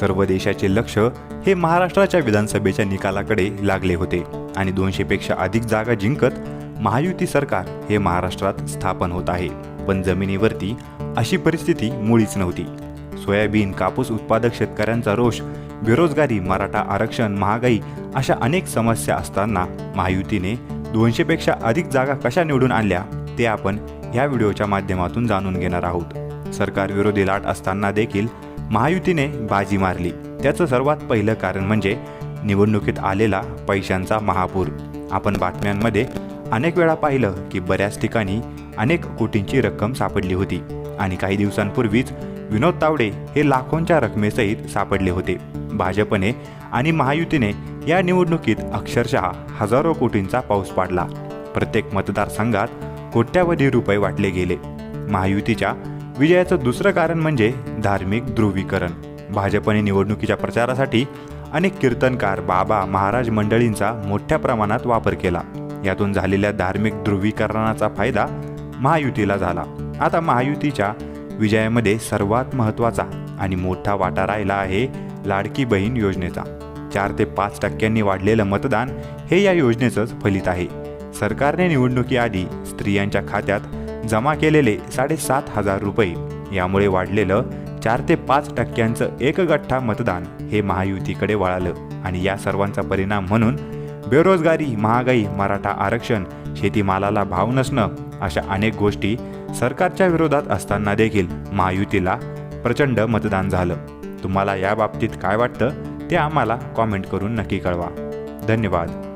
सर्व देशाचे लक्ष हे महाराष्ट्राच्या विधानसभेच्या निकालाकडे लागले होते आणि दोनशेपेक्षा अधिक जागा जिंकत महायुती सरकार हे महाराष्ट्रात स्थापन होत आहे. पण जमिनीवरती अशी परिस्थिती मुळीच नव्हती. सोयाबीन कापूस उत्पादक शेतकऱ्यांचा रोष बेरोजगारी मराठा आरक्षण महागाई अशा अनेक समस्या असताना महायुतीने दोनशेपेक्षा अधिक जागा कशा निवडून आणल्या ते आपण ह्या व्हिडिओच्या माध्यमातून जाणून घेणार आहोत. सरकारविरोधी लाट असताना देखील महायुतीने बाजी मारली. त्याचं सर्वात पहिलं कारण म्हणजे निवडणुकीत आलेला पैशांचा महापूर. आपण बातम्यांमध्ये अनेक वेळा पाहिलं की बऱ्याच ठिकाणी अनेक कोटींची रक्कम सापडली होती आणि काही दिवसांपूर्वीच विनोद तावडे हे लाखोंच्या रकमेसहित सापडले होते. भाजपने आणि महायुतीने या निवडणुकीत अक्षरशः हजारो कोटींचा पाऊस पाडला. प्रत्येक मतदारसंघात कोट्यावधी रुपये वाटले गेले. महायुतीच्या विजयाचं दुसरं कारण म्हणजे धार्मिक ध्रुवीकरण. भाजपने निवडणुकीच्या प्रचारासाठी अनेक कीर्तनकार बाबा महाराज मंडळींचा मोठ्या प्रमाणात वापर केला. यातून झालेल्या धार्मिक ध्रुवीकरणाचा फायदा महायुतीला झाला. आता महायुतीच्या विजयामध्ये सर्वात महत्त्वाचा आणि मोठा वाटा राहिला आहे लाडकी बहीण योजनेचा. चार ते पाच टक्क्यांनी वाढलेलं मतदान हे या योजनेचंच फलित आहे. सरकारने निवडणुकीआधी स्त्रियांच्या खात्यात जमा केलेले साडेसात हजार रुपये. यामुळे वाढलेलं चार ते पाच टक्क्यांचं एकगठ्ठा मतदान हे महायुतीकडे वळालं आणि या सर्वांचा परिणाम म्हणून बेरोजगारी महागाई मराठा आरक्षण शेतीमालाला भाव नसणं अशा अनेक गोष्टी सरकारच्या विरोधात असताना देखील महायुतीला प्रचंड मतदान झालं. तुम्हाला या बाबतीत काय वाटतं ते आम्हाला कॉमेंट करून नक्की कळवा. धन्यवाद.